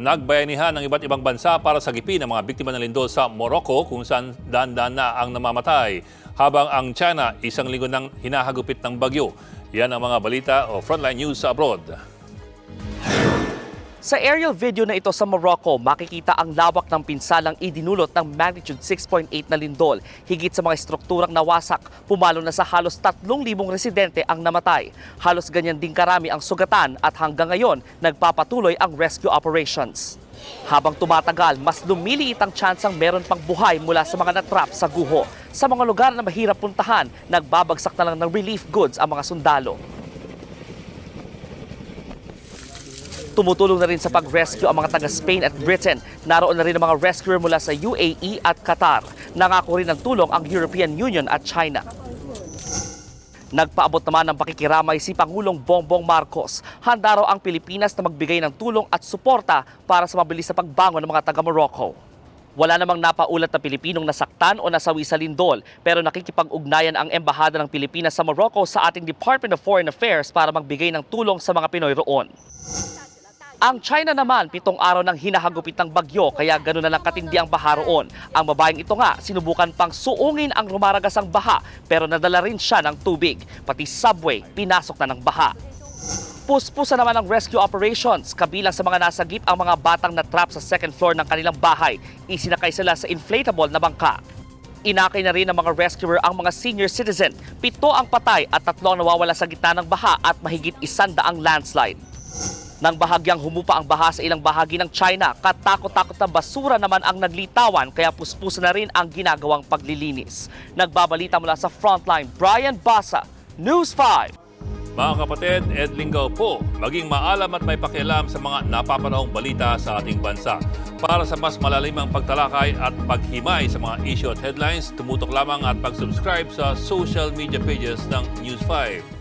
nagbayanihan ng iba't ibang bansa para sagipin ang mga biktima ng lindol sa Morocco kung saan dahan-dahan na ang namamatay. Habang ang China, isang linggo nang hinahagupit ng bagyo. Yan ang mga balita o frontline news sa abroad. Sa aerial video na ito sa Morocco, makikita ang lawak ng pinsalang idinulot ng magnitude 6.8 na lindol. Higit sa mga estrukturang nawasak, pumalo na sa halos 3,000 residente ang namatay. Halos ganyan din karami ang sugatan at hanggang ngayon, nagpapatuloy ang rescue operations. Habang tumatagal, mas lumiliit ang tsansang meron pang buhay mula sa mga natrap sa guho. Sa mga lugar na mahirap puntahan, nagbabagsak na lang ng relief goods ang mga sundalo. Tumutulong na rin sa pag-rescue ang mga taga-Spain at Britain. Naroon na rin ang mga rescuer mula sa UAE at Qatar. Nangako rin ng tulong ang European Union at China. Nagpaabot naman ng pakikiramay si Pangulong Bongbong Marcos. Handa raw ang Pilipinas na magbigay ng tulong at suporta para sa mabilis na pagbangon ng mga taga-Morocco. Wala namang napaulat na Pilipinong nasaktan o nasawi sa lindol pero nakikipag-ugnayan ang Embahada ng Pilipinas sa Morocco sa ating Department of Foreign Affairs para magbigay ng tulong sa mga Pinoy roon. Ang China naman, pitong araw ng hinahagupit ng bagyo kaya gano'n na lang katindi ang baha roon. Ang babaeng ito nga, sinubukan pang suungin ang rumaragasang baha pero nadala rin siya ng tubig. Pati subway, pinasok na ng baha. Puspusa naman ang rescue operations. Kabilang sa mga nasagip ang mga batang na trap sa second floor ng kanilang bahay. Isinakay sila sa inflatable na bangka. Inakay na rin ng mga rescuer ang mga senior citizen. Pito ang patay at tatlo ang nawawala sa gitna ng baha at mahigit isandaang landslide. Nang bahagyang humupa ang baha sa ilang bahagi ng China, katakot-takot na basura naman ang naglitawan kaya puspusa na rin ang ginagawang paglilinis. Nagbabalita mula sa Frontline, Brian Basa, News 5. Mga kapatid, Ed Lingaw po, maging maalam at may pakialam sa mga napapanahong balita sa ating bansa. Para sa mas malalimang pagtalakay at paghimay sa mga issue at headlines, tumutok lamang at pag-subscribe sa social media pages ng News 5.